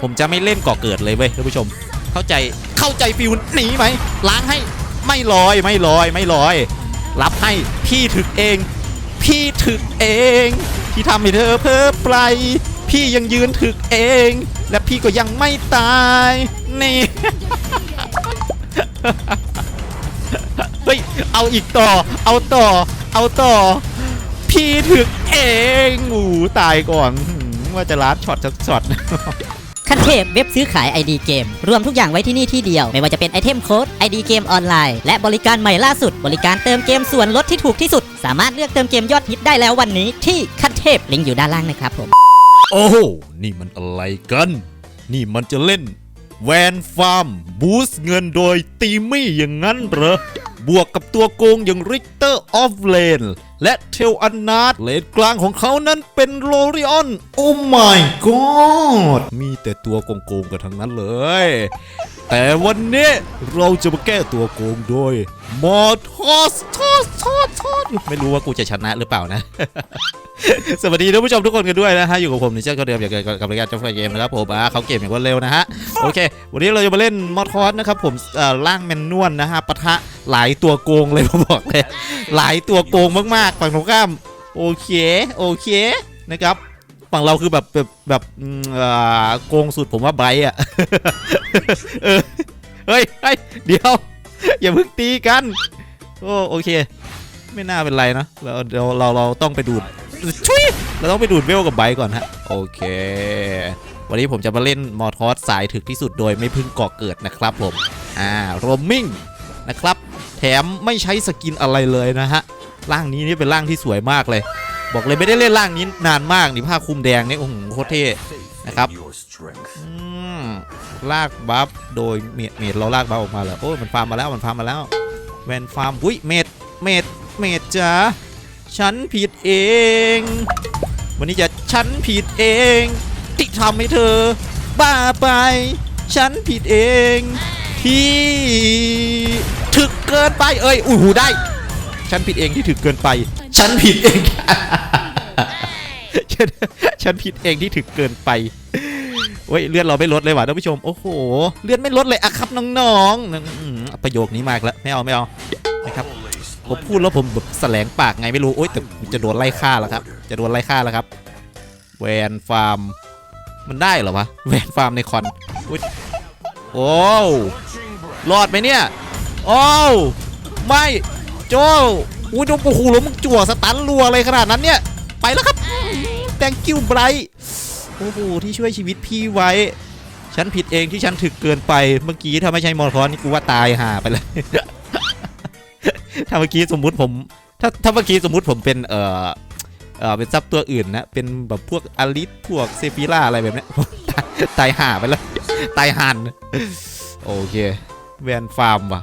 ผมจะไม่เล่นก่อเกิดเลยเว้ยท่านผู้ชม เข้าใจเข้าใจฟิวหนีไหมล้างให้ไม่ลอยไม่ลอยไม่ลอย รับให้พี่ถึกเอง พี่ถึกเองที่ทำให้เธอเพ้อไปพี่ยังยืนถึกเอง และพี่ก็ยังไม่ตายนี่เฮ้ยเอาอีกต่อ เอาต่อ เอาต่อ พี่ถึกเอง อูตายก่อน ว่าจะลัดช็อตจะช็อต ขั้นเทพเว็บซื้อขาย ID เกม รวมทุกอย่างไว้ที่นี่ที่เดียว ไม่ว่าจะเป็นไอเทมโค้ด ID เกมออนไลน์ และบริการใหม่ล่าสุด บริการเติมเกมส่วนลดที่ถูกที่สุด สามารถเลือกเติมเกมยอดฮิตได้แล้ววันนี้ ที่ขั้นเทพลิงก์อยู่ด้านล่างนะครับผม โอ้โห นี่มันอะไรกัน นี่มันจะเล่น แวนฟาร์มบูสต์เงินโดยตีมี่อย่างนั้นเหรอ บวกกับตัวโกงอย่างริกเตอร์ออฟเลนและเทลอันนาดเลนกลางของเขานั้นเป็นโลริออน โอ้ my god มีแต่ตัวโกงๆกันทั้งนั้นเลย แต่วันนี้เราจะมาแก้ตัวโกงโดยมอทอสทอสทอสทอสไม่รู้ว่ากูจะชนะหรือเปล่านะ สวัสดีท่านผู้ชมทุกคนกันด้วยนะฮะอยู่กับผมในเจ้าก็เดิมอย่างกับรายการจอฟเกมนะครับผมอ่าเขาเกมอย่างรวดเร็วนะฮะโอเค วันนี้เราจะมาเล่นมอทอสนะครับผมเอ่อร่างแมนนวลนะฮะปะทะหลายตัวโกงเลยผมบอกเลยหลายตัวโกงมากๆฝั่งตรงข้ามโอเคโอเคนะครับฝั่งเราคือแบบแบบแบบอืมเอ่อโกงสุดผมว่าไบรท์อะเออเฮ้ยเฮ้ยเดี๋ยวอย่าเพิ่งตีกันโอ้โอเค ไม่น่าเป็นไรนะเราเดี๋ยวเราเราต้องไปดูด ชุยเราต้องไปดูดเวลกับไบก่อนฮะ โอเค วันนี้ผมจะมาเล่นมอทอสสายถึกที่สุดโดยไม่พึ่งก่อเกิดนะครับผม อ่าโรมมิ่งนะครับ แถมไม่ใช้สกินอะไรเลยนะฮะ ร่างนี้นี่เป็นร่างที่สวยมากเลย บอกเลยไม่ได้เล่นร่างนี้นานมากนี่ผ้าคลุมแดงนี่โอ้โหโคตรเท่นะครับอืมลากบัฟโดยเมดเมดเราลากบัฟออกมาแล้วโอ้ยมันฟาร์มมาแล้วมันฟาร์มมาแล้วแวนฟาร์มอุ้ยเมดเมดเมดจ้า ฉันผิดเอง วันนี้จะฉันผิดเอง ที่ทำให้เธอ บ้าไป ฉันผิดเอง ที่ถึกเกินไปเอ้ยอุ้ยหูได้ ฉันผิดเองที่ถึกเกินไป ฉันผิดเองฉันฉันผิดเองที่ถึกเกินไปเว้ยเลือดเราไม่ลดเลยว่ะท่านผู้ชม โอ้โห เลือดไม่ลดเลยอะครับน้องๆอืมประโยคนี้มากแล้วไม่เอาไม่เอานะครับ ผมพูดแล้วผมแบบแสลงปากไงไม่รู้โอ๊ยแต่จะโดนไล่ฆ่าแล้วครับ จะโดนไล่ฆ่าแล้วครับ แวนฟาร์ม มันได้เหรอวะ แวนฟาร์มในคอนอุ๊ยโอ้รอดไหมเนี่ย โอ้ไม่โจอุ้ยดูโอ้โหล้มจั่วสตันรัวอะไรขนาดนั้นเนี่ย ไปแล้วครับ thank you ไบรท์โอ้โหที่ช่วยชีวิตพี่ไว้ ฉันผิดเองที่ฉันถึกเกินไป เมื่อกี้ถ้าไม่ใช่มอร์คอนนี่กูว่าตายห่าไปเลย ถ้าเมื่อกี้สมมุติผม ถ้าถ้าเมื่อกี้สมมุติผมเป็นเอ่อเอ่อเป็นซับตัวอื่นนะ เป็นแบบพวกอลิสพวกเซฟิล่าอะไรแบบเนี้ยตายตายห่าไปแล้ว ตายหันโอเคแวนฟาร์มว่ะ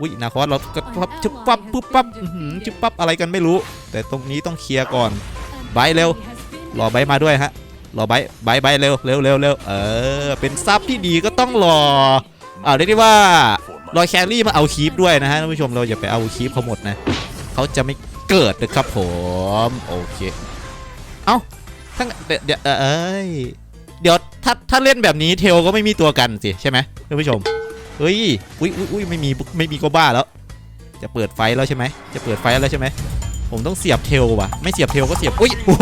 วินาคอสเราก็ปั๊บจุ๊บปั๊บปุ๊บปั๊บอื้อหือจุ๊บปั๊บอะไรกันไม่รู้ แต่ตรงนี้ต้องเคลียร์ก่อน ไบร์ทเร็ว รอไบร์ทมาด้วยฮะ รอไบร์ทไบร์ทไบร์ทเร็วเร็วเร็วเร็วเออ เป็นซับที่ดีก็ต้องรออ่าเรียกได้ว่า รอยแครี่มาเอาคีปด้วยนะฮะท่านผู้ชมเราอย่าไปเอาคีปเขาหมดนะเขาจะไม่เกิดนะครับผมโอเคเอ้าทั้งเดี๋ยวเดี๋ยวเอ้ยเดี๋ยวถ้าถ้าเล่นแบบนี้เทลก็ไม่มีตัวกันสิใช่ไหมท่านผู้ชมเฮ้ยอุ้ยอุ้ยไม่มีไม่มีก็บ้าแล้ว จะเปิดไฟแล้วใช่ไหมจะเปิดไฟแล้วใช่ไหมผมต้องเสียบเทลว่ะไม่เสียบเทลก็เสียบอุ้ยโอ้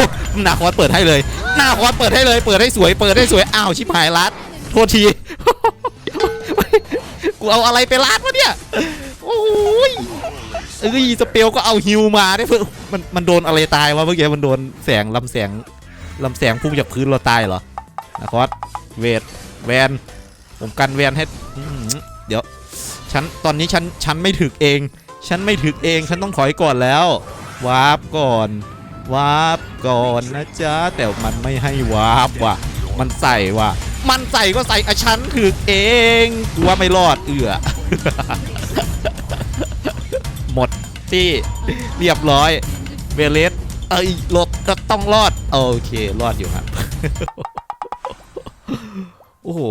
หน้าคอสเปิดให้เลย หน้าคอสเปิดให้เลย เปิดให้สวยเปิดให้สวยอ้าวชิบหายลัดโทษที กูเอาอะไรไปลาดวะเนี่ย โอ้ยเอ้ยสเปลก็เอาฮิวมาได้เพื่อมันมันโดนอะไรตายวะเมื่อกี้มันโดนแสงลำแสงลำแสงพุ่งจากพื้นเราตายเหรอนะคอสเวทแวนผมกันแวนให้เดี๋ยวฉันตอนนี้ฉันฉันไม่ถึกเอง ฉันไม่ถึกเองฉันต้องถอยก่อนแล้ววาร์ปก่อนวาร์ปก่อนนะจ๊ะแต่มันไม่ให้วาร์ปว่ะ มันใส่ว่ะ มันใส่ก็ใส่อฉันถึกเองกูว่าไม่รอดเอือหมดที่เรียบร้อยเวเลสเอ้ยหลบก็ต้องรอด โอเค รอดอยู่ครับ โอ้โห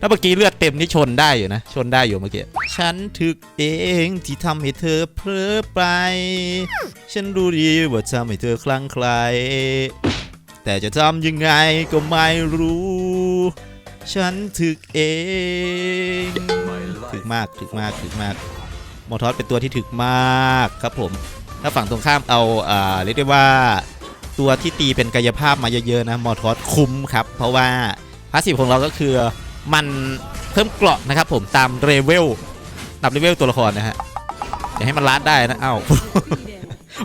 ถ้าเมื่อกี้เลือดเต็มนี่ชนได้อยู่นะ ชนได้อยู่เมื่อกี้ ฉันถึกเองที่ทำให้เธอเพลอไป ฉันรู้ดีว่าทำให้เธอคลั่งไคล้แต่จะทำยังไงก็ไม่รู้ ฉันถึกเองถึกมากถึกมากถึกมากมอทอสเป็นตัวที่ถึกมากครับผม ถ้าฝั่งตรงข้ามเอาอ่าเรียกได้ว่าตัวที่ตีเป็นกายภาพมาเยอะๆนะมอทอสคุ้มครับ เพราะว่าพาสซีฟของเราก็คือมันเพิ่มเกราะนะครับผมตามเลเวลตามเลเวลตัวละครนะฮะอย่าให้มันลัดได้นะเอ้า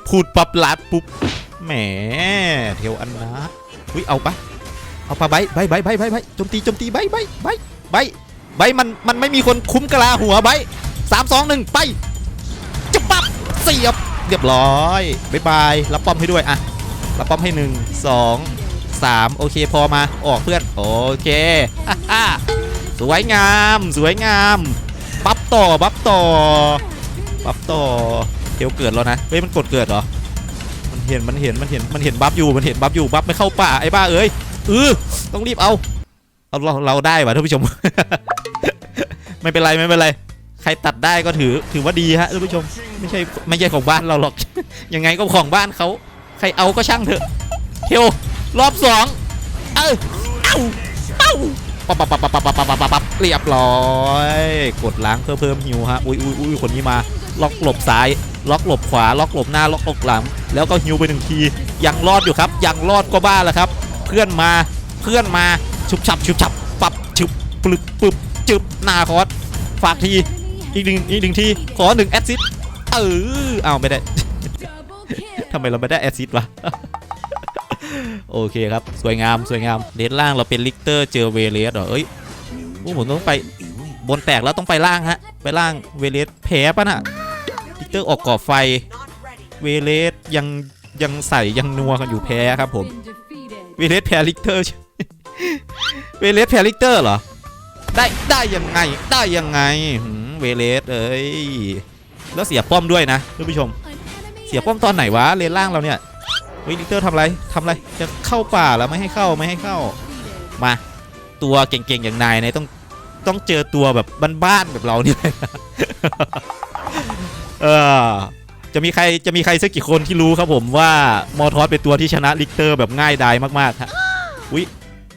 พูดปั๊บลัดปุ๊บแหมเทวอันนะอุ้ยเอาปะ เอาปะใบใบใบใบใบใบโจมตีโจมตีใบใบใบใบใบมันมันไม่มีคนคุ้มกะลาหัวใบสามสองหนึ่งไปจะปั๊บเสียบเรียบร้อยบายบายรับป้อมให้ด้วยอะรับป้อมให้หนึ่งสองสามโอเคพอมาออกเพื่อนโอเคสวยงามสวยงามปั๊บต่อปั๊บต่อปั๊บต่อเทวเกิดแล้วนะเฮ้ยมันกดเกิดเหรอมันเห็นมันเห็นมันเห็นมันเห็นบัฟอยู่มันเห็นบัฟอยู่บัฟไม่เข้าป่าไอ้บ้าเอ้ย เออต้องรีบเอาเอาเราเราได้ว่ะท่านผู้ชม ไม่เป็นไรไม่เป็นไร ใครตัดได้ก็ถือถือว่าดีฮะท่านผู้ชม ไม่ใช่ไม่ใช่ของบ้านเราหรอก ยังไงก็ของบ้านเขา ใครเอาก็ช่างเถอะเทวรอบสองเออเอ้าเอ้าปับปับปับปับปับปับปับปับปับเรียบร้อย กดล้างเพื่อเพิ่มฮิวฮะอุ้ยอุ้ยอุ้ยคนนี้มา ล็อกหลบซ้าย ล็อกหลบขวา ล็อกหลบหน้า ล็อกหลบหลัง แล้วก็ฮิวไปหนึ่งที ยังรอดอยู่ครับ ยังรอดก็บ้าแล้วครับ เพื่อนมาเพื่อนมาชุบฉับชุบฉับปับชุบปลึบปึบจึบหน้าคอสฝากทีอีกหนึ่งอีกหนึ่งทีขอหนึ่งแอดซิดเออเอาไม่ได้ทำไมเราไม่ได้แอดซิดวะโอเคครับ สวยงามสวยงามเลนล่างเราเป็นลิกเตอร์เจอเวเลสเหรอเอ้ยพวกผมต้องไปบนแตกแล้วต้องไปล่างฮะ ไปล่างเวเลสแพ้ปะน่ะลิกเตอร์ออกก่อไฟ เวเลสยังยังใส่ยังนัวกันอยู่แพ้ครับผม เวเลสแพลิกเตอร์เวเลสแพลิกเตอร์เหรอ ได้ได้ยังไง ได้ยังไงเวเลสเอ้ย แล้วเสียป้อมด้วยนะท่านผู้ชม เสียป้อมตอนไหนวะเลนล่างเราเนี่ยเฮ้ยลิกเตอร์ทำไรทำไร จะเข้าป่าแล้วไม่ให้เข้าไม่ให้เข้า มา ตัวเก่งๆอย่างนายเนี่ยต้องต้องเจอตัวแบบบ้านๆแบบเราเนี่ยเออ จะมีใครจะมีใครสักกี่คนที่รู้ครับผมว่ามอทอสเป็นตัวที่ชนะลิกเตอร์แบบง่ายดายมากๆฮะอุ้ย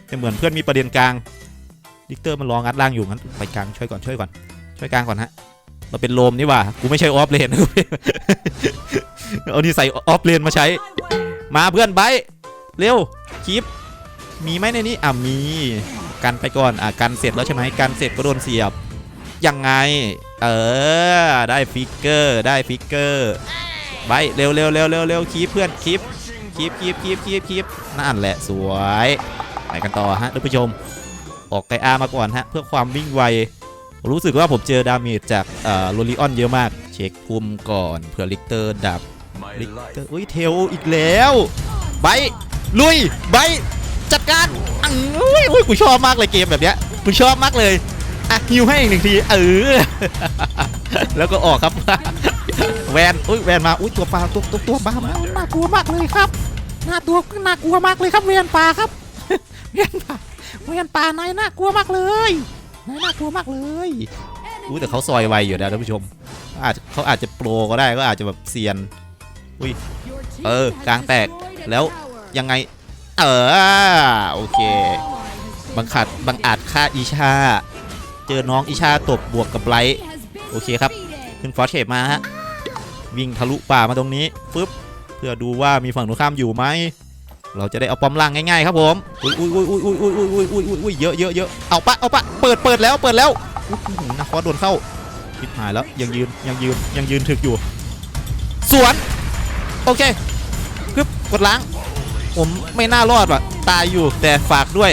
แต่เหมือนเพื่อนมีประเด็นกลางลิกเตอร์มันรองัดล่างอยู่งั้นไปกลางช่วยก่อนช่วยก่อน ช่วยกลางก่อนฮะเราเป็นโลมนี่หว่ากูไม่ใช่ออฟเลนเอานี่ใส่ออฟเลนมาใช้ มาเพื่อนไบร์ทเร็วคีปมีไหมในนี้อะมีกันไปก่อนอะกันเสร็จแล้วใช่ไหมกันเสร็จก็โดนเสียบยังไง เออ ได้ฟิกเกอร์ได้ฟิกเกอร์ไบร์ทเร็วเร็วเร็วเร็วเร็วคีปเพื่อนคีปคีปคีปคีปคีปคีปนั่นแหละสวยไปกันต่อฮะท่านผู้ชม ออกไกอามาก่อนฮะ เพื่อความวิ่งไว รู้สึกว่าผมเจอดาเมจจากเอ่อโรลิออนเยอะมาก เช็คภูมิก่อนเผื่อลิกเตอร์ดับลิกเตอร์อุ้ยเทลอีกแล้วไบลุยไบจัดการอุ้ยอุ้ยกูชอบมากเลยเกมแบบเนี้ยกูชอบมากเลย อะฮิวให้อีกหนึ่งทีเออแล้วก็ออกครับ แวนอุ้ยแวนมาอุ้ยตัวปลาตัวตัวตัวปลามาน่ากลัวมากเลยครับน่าตัวน่ากลัวมากเลยครับเวียนปลาครับเวียนปลาเวียนปลานายน่ากลัวมากเลยนายน่ากลัวมากเลยอุ้ยแต่เขาซอยไวอยู่นะท่านผู้ชม อาจจะเขาอาจจะโปรก็ได้ก็อาจจะแบบเซียนอุ้ยเออกลางแตกแล้วยังไง เออโอเคบังขัดบังอาจฆ่าอีชา เจอน้องอีชาตบบวกกับไบรท์โอเคครับ ขึ้นฟอสเชปมาฮะ วิ่งทะลุป่ามาตรงนี้ฟึบเพื่อดูว่ามีฝั่งตรงข้ามอยู่ไหมเราจะได้เอาปอมล่างง่ายๆครับผมอุ้ยอุ้ยอุ้ยอุ้ยอุ้ยอุ้ยอุ้ยอุ้ยอุ้ยอุ้ยเยอะเยอะเยอะเอาปะเอาปะเปิดเปิดแล้วเปิดแล้วอุ๊ยอื้อหือนะฟอสโดนเข้าทิพหายแล้วยังยืนยังยืนยังยืนถึกอยู่ สวน โอเคกึบกดล้าง ผมไม่น่ารอดว่ะตายอยู่แต่ฝากด้วย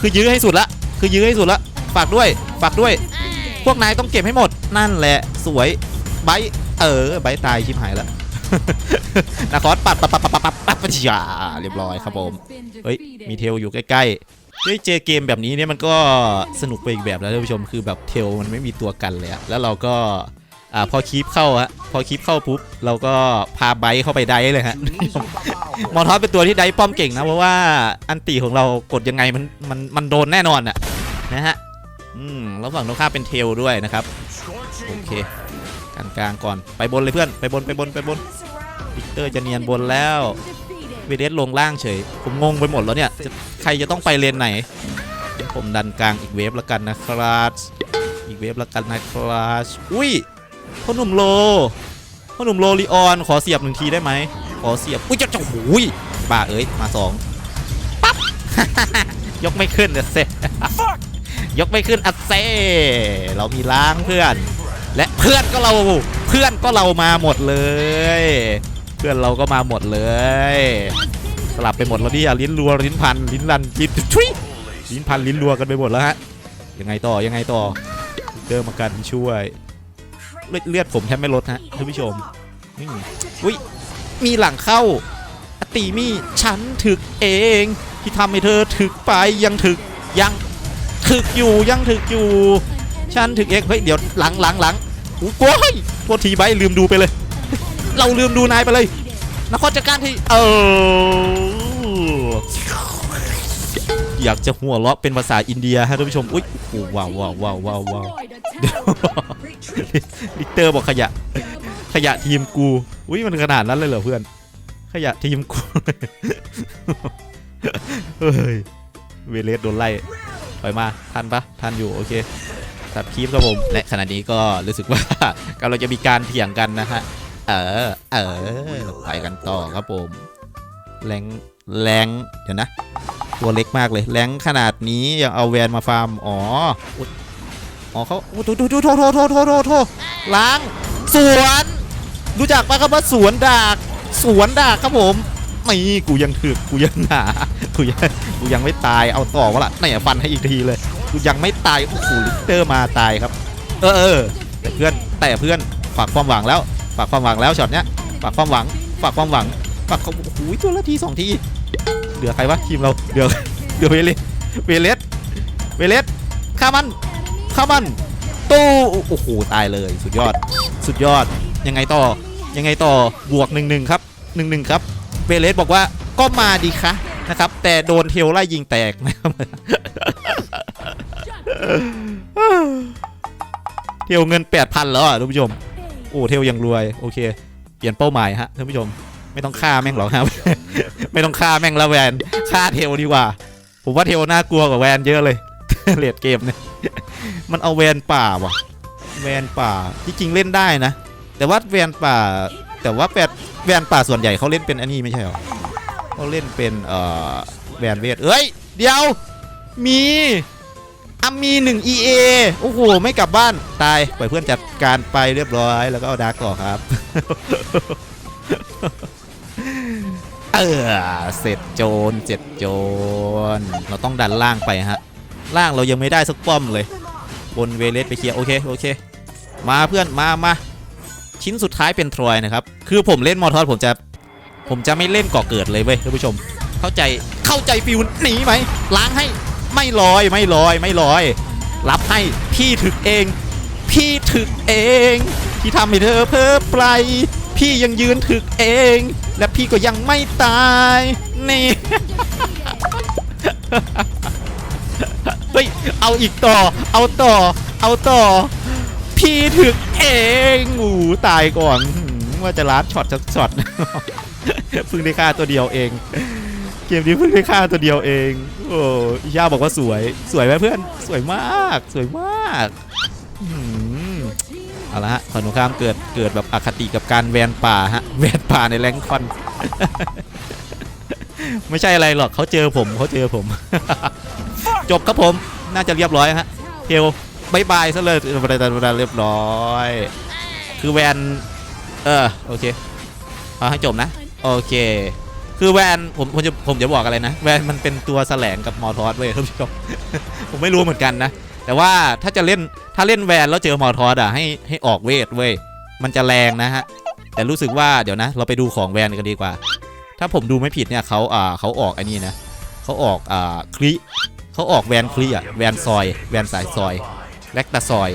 คือยื้อให้สุดละ คือยื้อให้สุดละ ฝากด้วยฝากด้วย พวกนายต้องเก็บให้หมดนั่นแหละสวยไบเออไบตายชิบหายแล้วนาคอร์สปัดปัดปัดปัดปัดปัดปัดจ่าเรียบร้อยครับผมเฮ้ยมีเทลอยู่ใกล้ๆด้วยเจอเกมแบบนี้เนี่ยมันก็สนุกไปอีกแบบแล้วท่านผู้ชมคือแบบเทลมันไม่มีตัวกันเลยแล้วเราก็อ่าพอคลิปเข้าฮะพอคลิปเข้าปุ๊บเราก็พาไบเข้าไปได้เลยฮะมอนทอสเป็นตัวที่ได้ป้อมเก่งนะเพราะว่าอันตีของเรากดยังไงมันมันมันโดนแน่นอนอะนะฮะ อืมแล้วฝั่งตรงข้ามเป็นเทลด้วยนะครับ โอเคกลางกลางก่อนไปบนเลยเพื่อนไปบนไปบนไปบนวิกเตอร์จะเนียนบนแล้วเวเดสลงล่างเฉย ผมงงไปหมดแล้วเนี่ยใครจะต้องไปเลนไหนผมดันกลางอีกเวฟแล้วกันนะครับอีกเวฟแล้วกันนะครับอุ้ยพ่อหนุ่มโลพ่อหนุ่มโลลีออนขอเสียบหนึ่งทีได้ไหมขอเสียบอุ้ยจะจะหูยบ้าเอ้ยมาสองปั๊บยกไม่ขึ้นอะเซ ยกไม่ขึ้นอะเซเรามีล้างเพื่อน และเพื่อนก็เราเพื่อนก็เรามาหมดเลย เพื่อนเราก็มาหมดเลย สลับไปหมดแล้วนี่ลิ้นรัวลิ้นพันลิ้นรันลิ้นทุยลิ้นพันลิ้นรัวกันไปหมดแล้วฮะยังไงต่อยังไงต่อเดิมมากันช่วย เลือดเลือดผมแทบไม่ลดฮะท่านผู้ชมอุ้ยมีหลังเข้าอติมีฉันถึกเอง ที่ทำให้เธอถึกไปยังถึกยัง ถึกอยู่ยังถึกอยู่ฉันถึกเองเฮ้ยเดี๋ยวหลังหลังหลังอู้โว้ยโทษทีไปลืมดูไปเลย เราลืมดูนายไปเลยนครจัดการที่เอออยากจะหัวเราะเป็นภาษาอินเดียฮะท่านผู้ชมอุ้ยโอ้ว้าวว้าวว้าวว้าวว้าวลิกเตอร์บอกขยะ ขยะทีมกูอุ้ยมันขนาดนั้นเลยเหรอเพื่อน ขยะทีมกูเฮ้ยเวเลสโดนไล่ ปมาท่านปะท่านอยู่โอเคสับคีบครับผมและขณะนี้ก็รู้สึกว่ากำลังจะมีการเถียงกันนะฮะเออเออไปกันต่อครับผมแรงแรงเดี๋ยวนะ ตัวเล็กมากเลยแรงขนาดนี้ยังเอาแวนมาฟาร์มอ๋ออ๋อเขาโอ้โหโทโทโทโทโทโทโทล้างสวน รู้จักปะครับว่าสวนดากสวนดากครับผม นี่กูยังถึกกูยังหนากูยังกูยังไม่ตายเอาต่อวะล่ะไหนอะฟันให้อีกทีเลยกูยังไม่ตายโอ้โหลิกเตอร์มาตายครับ เออเออแต่เพื่อนแต่เพื่อนฝากความหวังแล้วฝากความหวังแล้วช็อตเนี้ยฝากความหวังฝากความหวังฝากควาโอ้โหตัวละทีสองทีเหลือใครวะทีมเราเหลือเหลือเวเลสเวเลสเวเลสฆ่ามันฆ่ามันตู้โอ้โหตายเลยสุดยอด สุดยอดยังไงต่อยังไงต่อบวกหนึ่งหนึ่งครับหนึ่งหนึ่งครับ เวเลสบอกว่าก็มาดีคะนะครับ แต่โดนเทลไล่ยิงแตกนะครับเทลเงิน 8,000 แล้วอะท่านผู้ชม โอ้เทลยังรวย โอเค เปลี่ยนเป้าหมายฮะท่านผู้ชม ไม่ต้องฆ่าแม่งหรอกครับ ไม่ต้องฆ่าแม่งละแวนฆ่าเทลดีกว่า ผมว่าเทลน่ากลัวกว่าแวนเยอะเลยเลดเกมเนี่ยมันเอาแวนป่าว่ะ แวนป่าที่จริงเล่นได้นะ แต่ว่าแวนป่า แต่ว่าแวนแวนป่าส่วนใหญ่เขาเล่นเป็นอันนี้ไม่ใช่หรอเขาเล่นเป็นเอ่อแวนเวทเอ้ย เดี๋ยว มีอามีหนึ่ง EA โอ้โห ไม่กลับบ้าน ตาย ปล่อยเพื่อนจัดการไปเรียบร้อย แล้วก็เอาดาร์กต่อครับ เออ เสร็จโจรเสร็จโจรเราต้องดันล่างไปฮะ ล่างเรายังไม่ได้สักป้อมเลย บนเวเลสไปเคลียร์ โอเค โอเค มาเพื่อน มามา ชิ้นสุดท้ายเป็นทรอยนะครับ คือผมเล่นมอทอสผมจะผมจะไม่เล่นก่อเกิดเลยเว้ยท่านผู้ชม เข้าใจเข้าใจฟิวหนีไหมล้างให้ไม่ลอยไม่ลอยไม่ลอย รับให้พี่ถึกเอง พี่ถึกเองที่ทำให้เธอเพ้อไปพี่ยังยืนถึกเอง และพี่ก็ยังไม่ตายนี่เฮ้ยเอาอีกต่อ เอาต่อ เอาต่อ พี่ถึกเองอูตายก่อนหืมว่าจะลัดช็อตช็อตเพิ่งได้ฆ่าตัวเดียวเอง เกมนี้เพิ่งได้ฆ่าตัวเดียวเอง โอ้ย่าบอกว่าสวย สวยไหมเพื่อน สวยมาก สวยมากเอาละฮะฝั่งตรงข้ามเกิดเกิดแบบอคติกับการแวนป่าฮะ แวนป่าในแรงคอนไม่ใช่อะไรหรอกเขาเจอผมเขาเจอผม จบครับผมน่าจะเรียบร้อยฮะเทล บายบายซะเลยเรียบร้อย คือแวนเออโอเคเอาให้จบนะโอเค คือแวนผมผมจะผมจะบอกอะไรนะแวนมันเป็นตัวแสลงกับมอทอสเว้ยท่านผู้ชมผมไม่รู้เหมือนกันนะ แต่ว่าถ้าจะเล่นถ้าเล่นแวนแล้วเจอมอทอสอะให้ให้ออกเวทเว้ยมันจะแรงนะฮะแต่รู้สึกว่าเดี๋ยวนะ เราไปดูของแวนกันดีกว่า ถ้าผมดูไม่ผิดเนี่ยเขาอ่าเขาออกไอ้นี่นะเขาออกอ่าคลิเขาออกแวนคลิอะแวนซอย แวนสายซอย แล็กตาซอย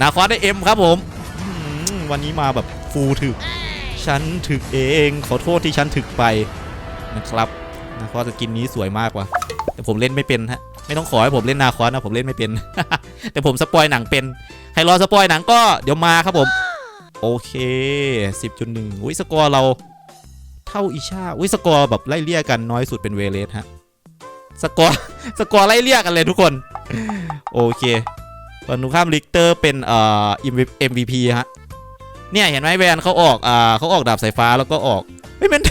นาคอสได้เอ็มครับผมวันนี้มาแบบฟูถึก ฉันถึกเอง ขอโทษที่ฉันถึกไปนะครับนาคอสสกินนี้สวยมากว่ะแต่ผมเล่นไม่เป็นฮะไม่ต้องขอให้ผมเล่นนาคอสนะผมเล่นไม่เป็น แต่ผมสปอยหนังเป็น ใครรอสปอยหนังก็เดี๋ยวมาครับผม โอเค 10.1อุ้ยสกอร์เราเท่าอิชาอุ้ยสกอร์แบบไล่เลี่ยกันน้อยสุดเป็นเวเลสฮะ สกอร์สกอร์ไล่เรียกกันเลยทุกคน โอเคฝั่งตรงข้ามลิกเตอร์เป็นเอ่อ MVP ฮะ เนี่ยเห็นไหมแวนเขาออกอ่าเขาออกดาบสายฟ้าแล้วก็ออกเฮ้ยมัน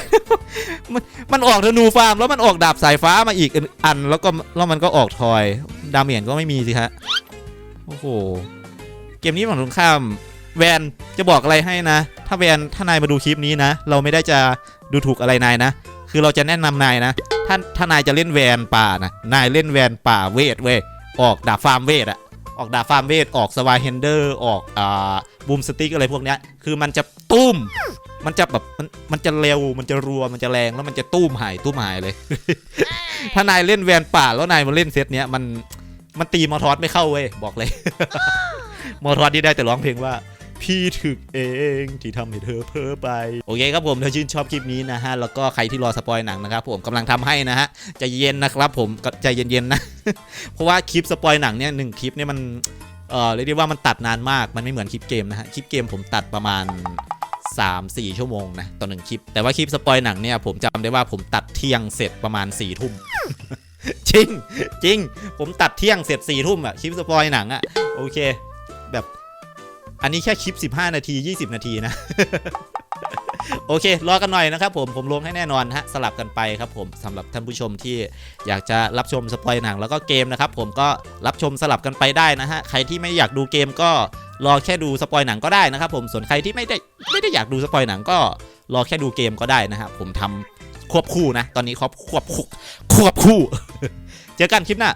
มันมันออกธนูฟาร์มแล้วมันออกดาบสายฟ้ามาอีกอัน แล้วก็แล้วมันก็ออกทอยดาเมียนก็ไม่มีสิฮะโอ้โหเกมนี้ฝั่งตรงข้ามแวนจะบอกอะไรให้นะ ถ้าแวนถ้านายมาดูคลิปนี้นะ เราไม่ได้จะดูถูกอะไรนายนะ คือเราจะแนะนำนายนะ ถ้าถ้านายจะเล่นแวนป่านะนายเล่นแวนป่าเวทเว้ยออกดาบฟาร์มเวทอะออกดาบฟาร์มเวทออกสวายเฮนเดอร์ออกอ่าบูมสติ๊กอะไรพวกเนี้ยคือมันจะตุ้ม มันจะแบบมันมันจะเร็วมันจะรัวมันจะแรงแล้วมันจะตุ้มหายตุ้มหายเลย ถ้านายเล่นแวนป่าแล้วนายมาเล่นเซตเนี้ยมันมันตีมอทอสไม่เข้าเว้ยบอกเลย มอทอสที่ได้แต่ร้องเพลงว่า พี่ถึกเองที่ทำให้เธอเพ้อไป โอเคครับผมถ้าชื่นชอบคลิปนี้นะฮะ แล้วก็ใครที่รอสปอยหนังนะครับผมกำลังทำให้นะฮะใจเย็นนะครับผมใจเย็นๆนะ เพราะว่าคลิปสปอยหนังเนี่ยหนึ่งคลิปเนี่ยมันเออเรียกได้ว่ามันตัดนานมากมันไม่เหมือนคลิปเกมนะฮะคลิปเกมผมตัดประมาณ 3-4 ชั่วโมงนะต่อหนึ่งคลิป แต่ว่าคลิปสปอยหนังเนี่ยผมจำได้ว่าผมตัดเที่ยงเสร็จประมาณ4ี่ทุ่มจริงจริง ผมตัดเที่ยงเสร็จ4ี่ทุ่มอะคลิปสปอยหนังอะโอเค แบบ อันนี้แค่คลิป 15 นาที 20 นาทีนะ โอเค รอกันหน่อยนะครับผม ผมลงให้แน่นอนฮะ สลับกันไปครับผมสำหรับท่านผู้ชมที่อยากจะรับชมสปอยหนังแล้วก็เกมนะครับผมก็รับชมสลับกันไปได้นะฮะ ใครที่ไม่อยากดูเกมก็รอแค่ดูสปอยหนังก็ได้นะครับผม ส่วนใครที่ไม่ได้ไม่ได้อยากดูสปอยหนังก็รอแค่ดูเกมก็ได้นะฮะผมทำควบคู่นะ ตอนนี้ควบควบคู่ควบคู่ เจอกันคลิปหน้า